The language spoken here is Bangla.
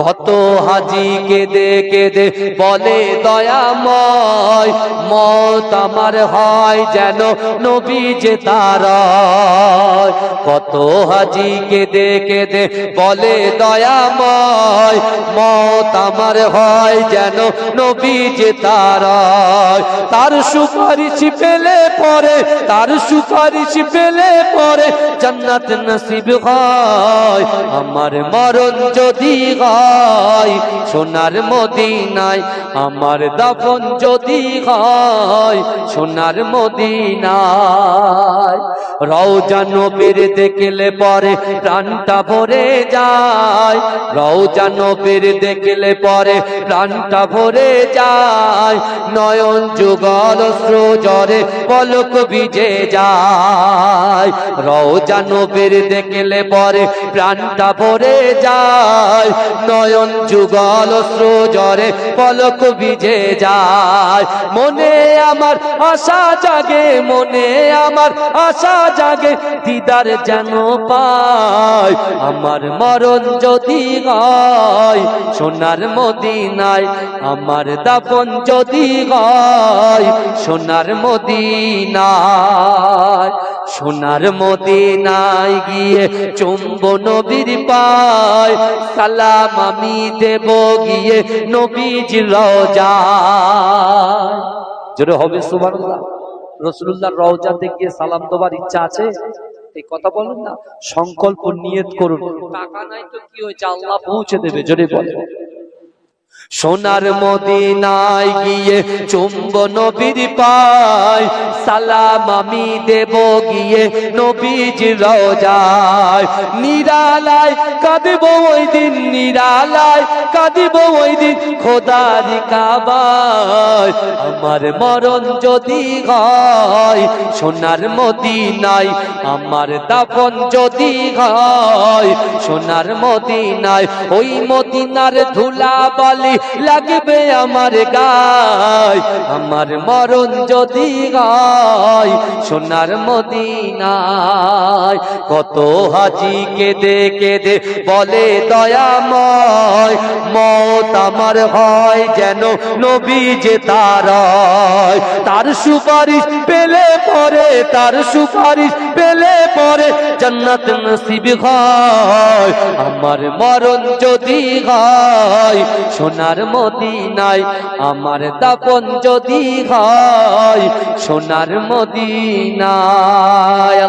কত হাজি কেঁদে কেঁদে বলে, দয়াময়, মত আমার হয় যেন নবী যে তার কত হাজি কেঁদে কেঁদে বলে, দয়াময়, মত আমার হয় যেন নবী যে তার তার সুপারিশ পেলে পরে, তার সুপারিশ পেলে পরে, জান্নাত নসিব হয়। আমার মরণ যদি হয় সোনার মদিনায় আমার দাফন যদি হয় সোনার মদিনায় রওজা নবীর দেখলে পরে প্রাণটা ভরে যায়। রওজা নবীর দেখলে পরে প্রাণটা ভরে যায়। নয়ন যুগল জরে পলক ভিজে যায়। রওজা নবীর দেখলে পরে প্রাণটা ভরে যায়। নয়ন যুগল জরে পলক ভিজে যায়। মনে আমার আশা জাগে, মনে আমার আশা জাগে, দিদার যেন পায়। আমার মরণ যদি হয়, সোনার মদিনায় আমার দাপন যদি হয়, সোনার মদিনায় সোনার মদিনায় গিয়ে চুম্ব নবীর পায়। সালাম আমি দেব গিয়ে নবীজ রওজায় জোরে হবে সুবহানাল্লাহ। রসুল্লাহর রওজাতে গিয়ে সালাম দেওয়ার ইচ্ছা আছে? এই কথা বলুন না। সংকল্প নিয়ত করুন। টাকা নাই তো কি হয়েছে? আল্লাহ পৌঁছে দেবে জোরে বলে সোনার মদিনায় গিয়ে চুম্ব নবীর পায়, সালাম আমি দেব গিয়ে নবীজ রোজায়। নিরালায় কাঁদব ওই দিন, নিরালায় কাঁদব ওই দিন খোদার কাবায়। আমার মরণ যদি হয় সোনার মদিনায়, আমার দাপন যদি হয় সোনার মদিনায়, ওই মদিনার ধুলা বালি লাগবে আমার গায়, আমার মরণ যদি গায়, সোনার মদিনায়। কত হাজি কেঁদে কেঁদে বলে দয়াময়। মত আমার হয় যেন নবী যে তার তার সুপারিশ পেলে পরে, তার সুপারিশ পেলে পরে জান্নাত নসিব হয়। আমার মরণ যদি হয়, সোনার নাই আমার দাপন যদি হয়, সোনার মদিনায়